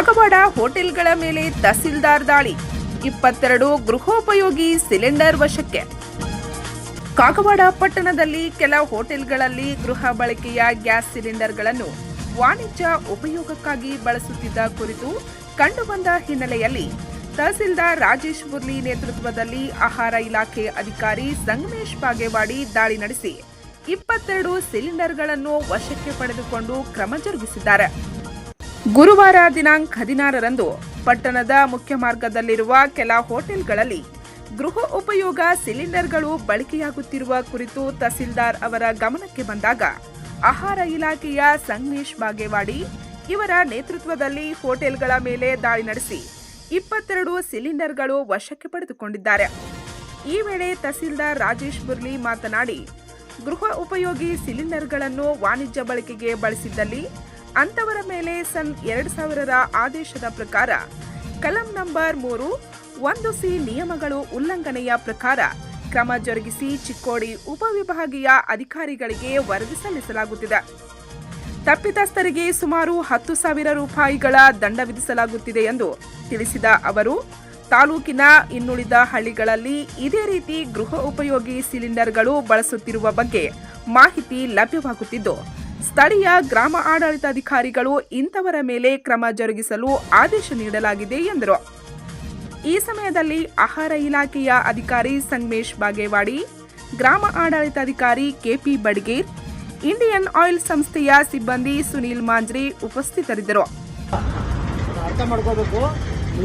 ಕಾಗವಾಡ ಹೋಟೆಲ್ಗಳ ಮೇಲೆ ತಹಸೀಲ್ದಾರ್ ದಾಳಿ. ಇಪ್ಪತ್ತೆರಡು ಗೃಹೋಪಯೋಗಿ ಸಿಲಿಂಡರ್ ವಶಕ್ಕೆ. ಕಾಗವಾಡ ಪಟ್ಟಣದಲ್ಲಿ ಕೆಲ ಹೋಟೆಲ್ಗಳಲ್ಲಿ ಗೃಹ ಬಳಕೆಯ ಗ್ಯಾಸ್ ಸಿಲಿಂಡರ್ಗಳನ್ನು ವಾಣಿಜ್ಯ ಉಪಯೋಗಕ್ಕಾಗಿ ಬಳಸುತ್ತಿದ್ದ ಕುರಿತು ಕಂಡುಬಂದ ಹಿನ್ನೆಲೆಯಲ್ಲಿ ತಹಸೀಲ್ದಾರ್ ರಾಜೇಶ್ ಮುರ್ಲಿ ನೇತೃತ್ವದಲ್ಲಿ ಆಹಾರ ಇಲಾಖೆ ಅಧಿಕಾರಿ ಸಂಗಮೇಶ್ ಬಾಗೇವಾಡಿ ದಾಳಿ ನಡೆಸಿ ಇಪ್ಪತ್ತೆರಡು ಸಿಲಿಂಡರ್ಗಳನ್ನು ವಶಕ್ಕೆ ಪಡೆದುಕೊಂಡು ಕ್ರಮ ಜರುಗಿಸಿದ್ದಾರೆ. ಗುರುವಾರ ದಿನಾಂಕ ಹದಿನಾರರಂದು ಪಟ್ಟಣದ ಮುಖ್ಯ ಮಾರ್ಗದಲ್ಲಿರುವ ಕೆಲ ಹೋಟೆಲ್ಗಳಲ್ಲಿ ಗೃಹ ಉಪಯೋಗ ಸಿಲಿಂಡರ್ಗಳು ಬಳಕೆಯಾಗುತ್ತಿರುವ ಕುರಿತು ತಹಸೀಲ್ದಾರ್ ಅವರ ಗಮನಕ್ಕೆ ಬಂದಾಗ ಆಹಾರ ಇಲಾಖೆಯ ಸಂಗಮೇಶ್ ಬಾಗೇವಾಡಿ ಇವರ ನೇತೃತ್ವದಲ್ಲಿ ಹೋಟೆಲ್ಗಳ ಮೇಲೆ ದಾಳಿ ನಡೆಸಿ ಇಪ್ಪತ್ತೆರಡು ಸಿಲಿಂಡರ್ಗಳು ವಶಕ್ಕೆ ಪಡೆದುಕೊಂಡಿದ್ದಾರೆ. ಈ ವೇಳೆ ತಹಸೀಲ್ದಾರ್ ರಾಜೇಶ್ ಬುರ್ಲಿ ಮಾತನಾಡಿ, ಗೃಹ ಉಪಯೋಗಿ ಸಿಲಿಂಡರ್ಗಳನ್ನು ವಾಣಿಜ್ಯ ಬಳಕೆಗೆ ಬಳಸಿದ್ದಲ್ಲಿ ಅಂತವರ ಮೇಲೆ ಸನ್ ಎರಡು ಸಾವಿರದ ಆದೇಶದ ಪ್ರಕಾರ ಕಲಂ ನಂಬರ್ ಮೂರು, ಒಂದು ಸಿ ನಿಯಮಗಳು ಉಲ್ಲಂಘನೆಯ ಪ್ರಕಾರ ಕ್ರಮ ಜರುಗಿಸಿ ಚಿಕ್ಕೋಡಿ ಉಪವಿಭಾಗೀಯ ಅಧಿಕಾರಿಗಳಿಗೆ ವರದಿ ಸಲ್ಲಿಸಲಾಗುತ್ತಿದೆ. ತಪ್ಪಿತಸ್ಥರಿಗೆ ಸುಮಾರು ಹತ್ತು ಸಾವಿರ ರೂಪಾಯಿಗಳ ದಂಡ ವಿಧಿಸಲಾಗುತ್ತಿದೆ ಎಂದು ತಿಳಿಸಿದ ಅವರು, ತಾಲೂಕಿನ ಇನ್ನುಳಿದ ಹಳ್ಳಿಗಳಲ್ಲಿ ಇದೇ ರೀತಿ ಗೃಹ ಉಪಯೋಗಿ ಸಿಲಿಂಡರ್ಗಳು ಬಳಸುತ್ತಿರುವ ಬಗ್ಗೆ ಮಾಹಿತಿ ಲಭ್ಯವಾಗುತ್ತಿದ್ದು ಸ್ಥಳೀಯ ಗ್ರಾಮ ಆಡಳಿತಾಧಿಕಾರಿಗಳು ಇಂಥವರ ಮೇಲೆ ಕ್ರಮ ಜರುಗಿಸಲು ಆದೇಶ ನೀಡಲಾಗಿದೆ ಎಂದರು. ಈ ಸಮಯದಲ್ಲಿ ಆಹಾರ ಇಲಾಖೆಯ ಅಧಿಕಾರಿ ಸಂಗಮೇಶ್ ಬಾಗೇವಾಡಿ, ಗ್ರಾಮ ಆಡಳಿತಾಧಿಕಾರಿ ಕೆಪಿ ಬಡ್ಗೇರ್, ಇಂಡಿಯನ್ ಆಯಿಲ್ ಸಂಸ್ಥೆಯ ಸಿಬ್ಬಂದಿ ಸುನೀಲ್ ಮಾಂಜ್ರಿ ಉಪಸ್ಥಿತರಿದ್ದರು. ಅರ್ಥ ಮಾಡ್ಕೋಬೇಕು.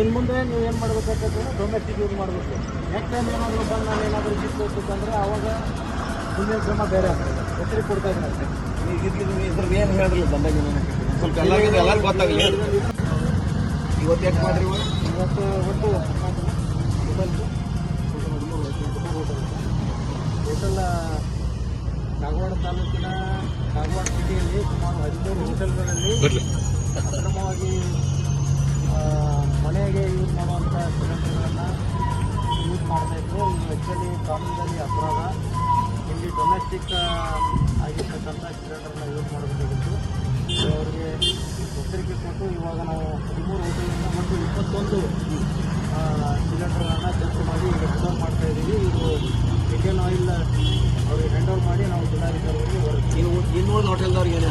ಇನ್ನು ಮುಂದೆ ನೀವು ಏನು ಮಾಡ್ಬೇಕಾಗ್ತದೆ ಡೊಮೆಸ್ಟಿಕ್ ಯೂಸ್ ಮಾಡಬೇಕು. ನೆಕ್ಸ್ಟ್ ಟೈಮ್ ಏನಾದರೂ ಬಂದು ನಾನು ಏನಾದರೂ ಅಂದರೆ ಅವಾಗ ಮುಂದಿನ ಕ್ರಮ ಬೇರೆ ಆಗ್ತದೆ. ಎಚ್ಚರಿಕೆ ಕೊಡ್ತಾ ಇದ್ದೀನಿ ಅಷ್ಟೇ ಇದ್ರ ಏನು ಹೇಳಿದ್ರಲ್ಲ ಬಂದಾಗ ಸ್ವಲ್ಪ ಎಲ್ಲರಿಗೂ ಎಲ್ಲರಿಗೂ ಗೊತ್ತಾಗಲಿ ಇವತ್ತು ಏನು ಮಾಡ್ರಿ ಇವತ್ತು ಒಟ್ಟು ಹೋಟೆಲ್ ಕಾಗವಾಡ ತಾಲೂಕಿನ ಕಾಗವಾಡ ಸಿಟಿಯಲ್ಲಿ ಸುಮಾರು ಹದಿಮೂರು ಹೋಟೆಲ್ಗಳಲ್ಲಿ ಅಕ್ರಮವಾಗಿ ಮನೆಗೆ ಯೂಸ್ ಮಾಡುವಂಥ ಸಿಲಿಂಡರ್ಗಳನ್ನು ಯೂಸ್ ಮಾಡ್ತಾಯಿದ್ರು ಇದು ಆ್ಯಕ್ಚುಲಿ ಕಾನೂನಲ್ಲಿ ಅಪರಾಧ ಡೊಮೆಸ್ಟಿಕ್ ಆಗಿರ್ತಕ್ಕಂಥ ಸಿಲಿಂಡರ್ನ ಯೂಸ್ ಮಾಡಬೇಕಾಗಿತ್ತು. ಅವರಿಗೆ ಎಚ್ಚರಿಕೆ ಕೊಟ್ಟು ಇವಾಗ ನಾವು ಹದಿಮೂರು ಹೋಟೆಲಿಂದ ಮತ್ತು ಇಪ್ಪತ್ತೊಂದು ಸಿಲಿಂಡರ್ಗಳನ್ನು ಜಪ್ತ ಮಾಡಿ ಈಗ ರಿಸರ್ವ್ ಮಾಡ್ತಾ ಇದ್ದೀವಿ. ಇದು ಇಂಡಿಯನ್ ಆಯಿಲ್ ಅವ್ರಿಗೆ ಹ್ಯಾಂಡ್ ಓವರ್ ಮಾಡಿ ನಾವು ಜಿಲ್ಲಾಧಿಕಾರಿಗಳಿಗೆ ಬರುತ್ತೆ ಇನ್ನು ಇನ್ನುಳಿದ ಹೋಟೆಲ್ದವ್ರಿಗೆ ಏನೇ